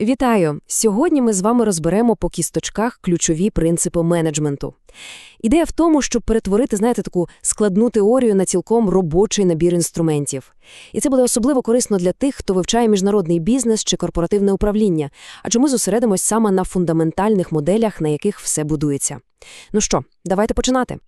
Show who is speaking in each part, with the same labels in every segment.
Speaker 1: Вітаю! Сьогодні ми з вами розберемо по кісточках ключові принципи менеджменту. Ідея в тому, щоб перетворити, знаєте, таку складну теорію на цілком робочий набір інструментів. І це буде особливо корисно для тих, хто вивчає міжнародний бізнес чи корпоративне управління, адже ми зосередимось саме на фундаментальних моделях, на яких все будується. Ну що, давайте починати.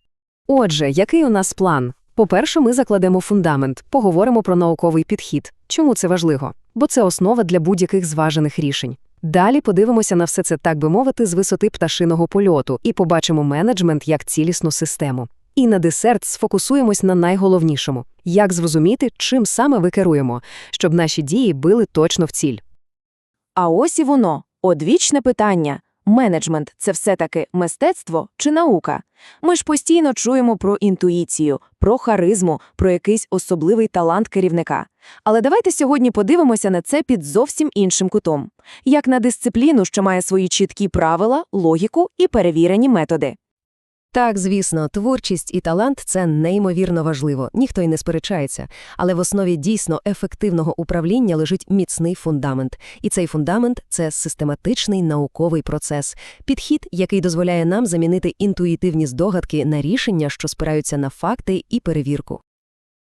Speaker 1: Отже, який у нас план? По-перше, ми закладемо фундамент, поговоримо про науковий підхід. Чому це важливо? Бо це основа для будь-яких зважених рішень. Далі подивимося на все це, так би мовити, з висоти пташиного польоту і побачимо менеджмент як цілісну систему. І на десерт сфокусуємось на найголовнішому – як зрозуміти, чим саме ви керуємо, щоб наші дії били точно в ціль.
Speaker 2: А ось і воно одвічне питання. Менеджмент це все-таки мистецтво чи наука? Ми ж постійно чуємо про інтуїцію, про харизму, про якийсь особливий талант керівника. Але давайте сьогодні подивимося на це під зовсім іншим кутом, як на дисципліну, що має свої чіткі правила, логіку і перевірені методи.
Speaker 1: Так, звісно, творчість і талант це неймовірно важливо, ніхто й не сперечається. Але в основі дійсно ефективного управління лежить міцний фундамент. І цей фундамент це систематичний науковий процес, підхід, який дозволяє нам замінити інтуїтивні здогадки на рішення, що спираються на факти і перевірку.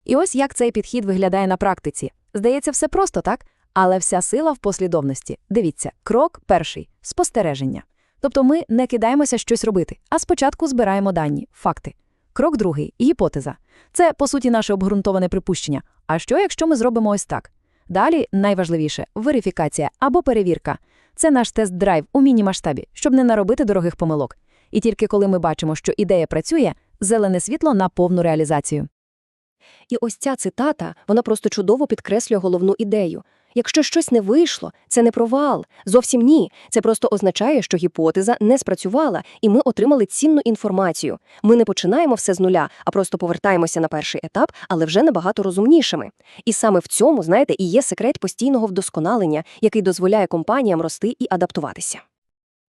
Speaker 2: І ось як цей підхід виглядає на практиці. Здається, все просто так, але вся сила в послідовності. Дивіться, крок перший спостереження. Тобто ми не кидаємося щось робити, а спочатку збираємо дані, факти. Крок другий гіпотеза. Це, по суті, наше обґрунтоване припущення. А що, якщо ми зробимо ось так? Далі найважливіше верифікація або перевірка. Це наш тест-драйв у міні-масштабі, щоб не наробити дорогих помилок. І тільки коли ми бачимо, що ідея працює, зелене світло на повну реалізацію.
Speaker 3: І ось ця цитата, вона просто чудово підкреслює головну ідею. Якщо щось не вийшло, це не провал. Зовсім ні. Це просто означає, що гіпотеза не спрацювала, і ми отримали цінну інформацію. Ми не починаємо все з нуля, а просто повертаємося на перший етап, але вже набагато розумнішими. І саме в цьому, знаєте, і є секрет постійного вдосконалення, який дозволяє компаніям рости і адаптуватися.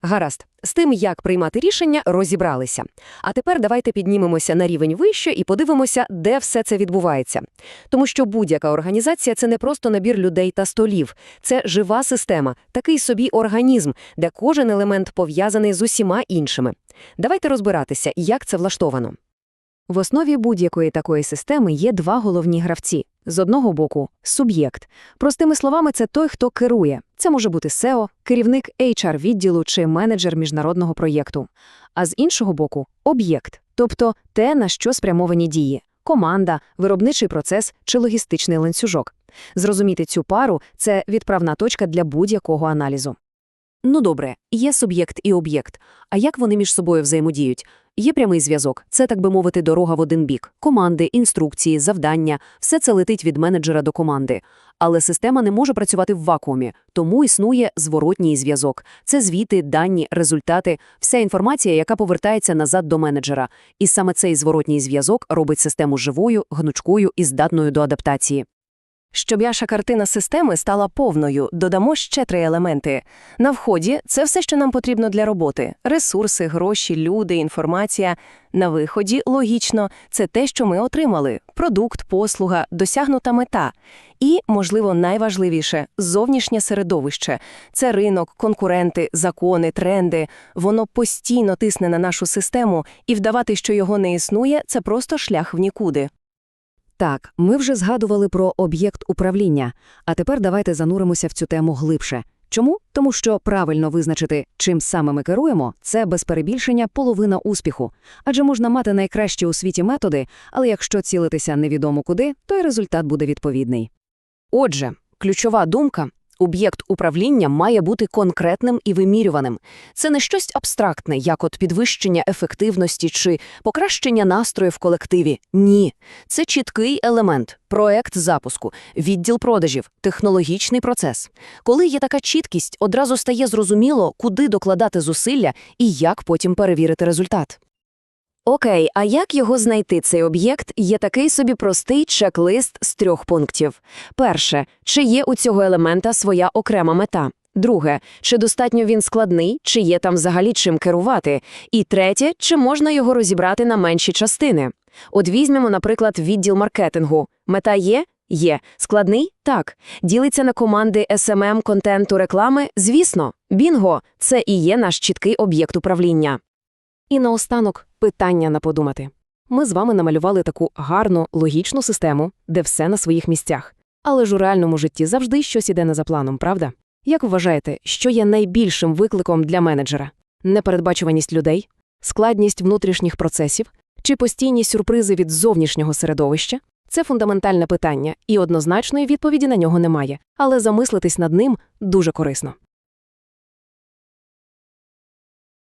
Speaker 1: Гаразд, з тим, як приймати рішення, розібралися. А тепер давайте піднімемося на рівень вище і подивимося, де все це відбувається. Тому що будь-яка організація це не просто набір людей та столів, це жива система, такий собі організм, де кожен елемент пов'язаний з усіма іншими. Давайте розбиратися, як це влаштовано. В основі будь-якої такої системи є два головні гравці. З одного боку – суб'єкт. Простими словами, це той, хто керує. Це може бути SEO, керівник HR-відділу чи менеджер міжнародного проєкту. А з іншого боку – об'єкт, тобто те, на що спрямовані дії – команда, виробничий процес чи логістичний ланцюжок. Зрозуміти цю пару – це відправна точка для будь-якого аналізу. Ну добре, є суб'єкт і об'єкт. А як вони між собою взаємодіють? Є прямий зв'язок, це, так би мовити, дорога в один бік. Команди, інструкції, завдання – все це летить від менеджера до команди. Але система не може працювати в вакуумі, тому існує зворотній зв'язок. Це звіти, дані, результати, вся інформація, яка повертається назад до менеджера. І саме цей зворотній зв'язок робить систему живою, гнучкою і здатною до адаптації.
Speaker 3: Щоб яша картина системи стала повною, додамо ще три елементи. На вході це все, що нам потрібно для роботи: ресурси, гроші, люди, інформація. На виході, логічно, це те, що ми отримали: продукт, послуга, досягнута мета. І, можливо, найважливіше зовнішнє середовище це ринок, конкуренти, закони, тренди. Воно постійно тисне на нашу систему, і вдавати, що його не існує, це просто шлях в нікуди.
Speaker 1: Так, ми вже згадували про об'єкт управління, а тепер давайте зануримося в цю тему глибше. Чому? Тому що правильно визначити, чим саме ми керуємо, це без перебільшення половина успіху. Адже можна мати найкращі у світі методи, але якщо цілитися невідомо куди, то й результат буде відповідний. Отже, ключова думка Об'єкт управління має бути конкретним і вимірюваним. Це не щось абстрактне, як от підвищення ефективності чи покращення настрою в колективі. Ні, це чіткий елемент, проект запуску, відділ продажів, технологічний процес. Коли є така чіткість, одразу стає зрозуміло, куди докладати зусилля і як потім перевірити результат. Окей, а як його знайти, цей об'єкт, є такий собі простий чек-лист з трьох пунктів. Перше, чи є у цього елемента своя окрема мета. Друге, чи достатньо він складний, чи є там взагалі чим керувати. І третє, чи можна його розібрати на менші частини. От візьмемо, наприклад, відділ маркетингу. Мета є, Є. Складний? Так. Ділиться на команди SMM, контенту, реклами? Звісно. Бінго – це і є наш чіткий об'єкт управління. І наостанок питання на подумати. Ми з вами намалювали таку гарну, логічну систему, де все на своїх місцях. Але ж у реальному житті завжди щось іде не за планом, правда? Як вважаєте, що є найбільшим викликом для менеджера? Непередбачуваність людей? Складність внутрішніх процесів? Чи постійні сюрпризи від зовнішнього середовища? Це фундаментальне питання, і однозначної відповіді на нього немає, але замислитись над ним дуже корисно.